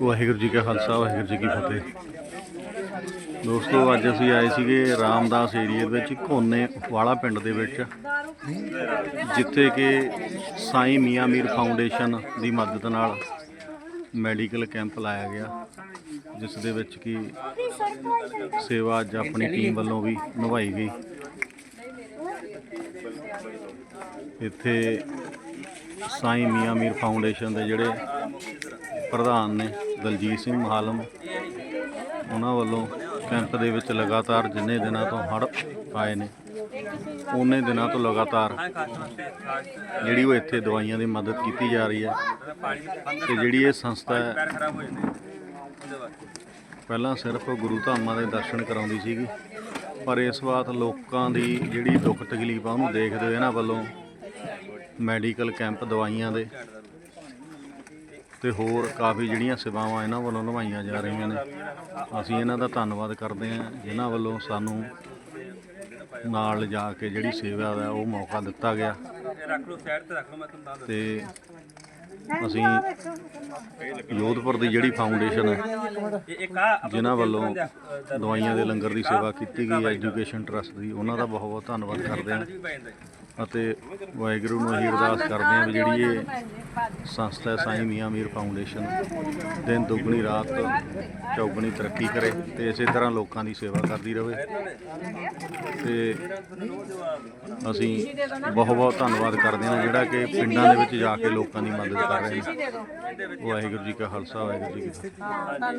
ਵਾਹਿਗੁਰੂ ਜੀ ਕਾ ਖਾਲਸਾ, ਵਾਹਿਗੁਰੂ ਜੀ ਕੀ ਫਤਿਹ। ਦੋਸਤੋ, ਅੱਜ ਅਸੀਂ ਆਏ ਸੀਗੇ ਰਾਮਦਾਸ ਏਰੀਆ ਦੇ ਵਿੱਚ ਕੋਨੇ ਵਾਲਾ ਪਿੰਡ ਦੇ ਵਿੱਚ, ਜਿੱਥੇ ਕਿ ਸਾਈਂ ਮੀਆਂ ਮੀਰ ਫਾਊਂਡੇਸ਼ਨ ਦੀ ਮਦਦ ਨਾਲ ਮੈਡੀਕਲ ਕੈਂਪ ਲਾਇਆ ਗਿਆ, ਜਿਸ ਦੇ ਵਿੱਚ ਕਿ ਸੇਵਾ ਅੱਜ ਆਪਣੀ ਟੀਮ ਵੱਲੋਂ ਵੀ ਨਿਭਾਈ ਗਈ। ਇੱਥੇ ਸਾਈਂ ਮੀਆਂ ਮੀਰ ਫਾਊਂਡੇਸ਼ਨ ਦੇ ਜਿਹੜੇ ਪ੍ਰਧਾਨ ਨੇ ਦਲਜੀਤ ਸਿੰਘ ਮਹਾਲਮ ਉਹਨਾਂ ਵੱਲੋਂ ਕੈਂਪ ਦੇ ਵਿੱਚ ਲਗਾਤਾਰ ਜਿੰਨੇ ਦਿਨਾਂ ਤੋਂ ਹੜ੍ਹ ਆਏ ਨੇ, ਉਹਨੇ ਦਿਨਾਂ ਤੋਂ ਲਗਾਤਾਰ ਜਿਹੜੀ ਉਹ ਇੱਥੇ ਦਵਾਈਆਂ ਦੀ ਮਦਦ ਕੀਤੀ ਜਾ ਰਹੀ ਹੈ ਤੇ ਜਿਹੜੀ ਇਹ ਸੰਸਥਾ ਹੈ, ਪਹਿਲਾਂ ਸਿਰਫ ਗੁਰੂ ਧਾਮਾਂ ਦੇ ਦਰਸ਼ਨ ਕਰਾਉਂਦੀ ਸੀਗੀ, ਪਰ ਇਸ ਵਾਰ ਲੋਕਾਂ ਦੀ ਜਿਹੜੀ ਦੁੱਖ ਤਕਲੀਫ ਆ ਉਹਨੂੰ ਦੇਖਦੇ ਹੋਏ ਇਹਨਾਂ ਵੱਲੋਂ ਮੈਡੀਕਲ ਕੈਂਪ ਦਵਾਈਆਂ ਦੇ ਤੇ ਹੋਰ ਕਾਫੀ ਜਿਹੜੀਆਂ ਸੇਵਾਵਾਂ ਇਹਨਾਂ ਵੱਲੋਂ ਨਿਭਾਈਆਂ ਜਾ ਰਹੀਆਂ ਨੇ। ਅਸੀਂ ਇਹਨਾਂ ਦਾ ਧੰਨਵਾਦ ਕਰਦੇ ਹਾਂ, ਜਿਨ੍ਹਾਂ ਵੱਲੋਂ ਸਾਨੂੰ ਨਾਲ ਜਾ ਕੇ ਜਿਹੜੀ ਸੇਵਾ ਦਾ ਉਹ ਮੌਕਾ ਦਿੱਤਾ ਗਿਆ। ਰੱਖ ਤੇ ਅਸੀਂ ਯੋਧਪੁਰ ਦੀ ਜਿਹੜੀ ਫਾਊਂਡੇਸ਼ਨ ਹੈ, ਜਿਨ੍ਹਾਂ ਵੱਲੋਂ ਦਵਾਈਆਂ ਦੇ ਲੰਗਰ ਦੀ ਸੇਵਾ ਕੀਤੀ ਗਈ, ਐਜੂਕੇਸ਼ਨ ਟਰਸਟ ਦੀ, ਉਹਨਾਂ ਦਾ ਬਹੁਤ ਬਹੁਤ ਧੰਨਵਾਦ ਕਰਦੇ ਹਾਂ। ਅਤੇ ਵਾਹਿਗੁਰੂ ਨੂੰ ਇਹੀ ਅਰਦਾਸ ਕਰਦੇ ਹਾਂ ਵੀ ਜਿਹੜੀ ਇਹ ਸੰਸਥਾ ਹੈ ਸਾਈਂ ਮੀਆਂ ਮੀਰ ਫਾਊਂਡੇਸ਼ਨ ਦਿਨ ਦੁੱਗਣੀ ਰਾਤ ਚੌਗਣੀ ਤਰੱਕੀ ਕਰੇ ਤੇ ਇਸੇ ਤਰ੍ਹਾਂ ਲੋਕਾਂ ਦੀ ਸੇਵਾ ਕਰਦੀ ਰਹੇ ਤੇ ਅਸੀਂ ਬਹੁਤ ਬਹੁਤ ਧੰਨਵਾਦ ਕਰਦੇ ਹਾਂ ਜਿਹੜਾ ਕਿ ਪਿੰਡਾਂ ਦੇ ਵਿੱਚ ਜਾ ਕੇ ਲੋਕਾਂ ਦੀ ਮਦਦ ਕਰ ਰਹੇ ਨੇ। ਵਾਹਿਗੁਰੂ ਜੀ ਕਾ ਖਾਲਸਾ, ਵਾਹਿਗੁਰੂ ਜੀ ਕੀ ਫਤਿਹ।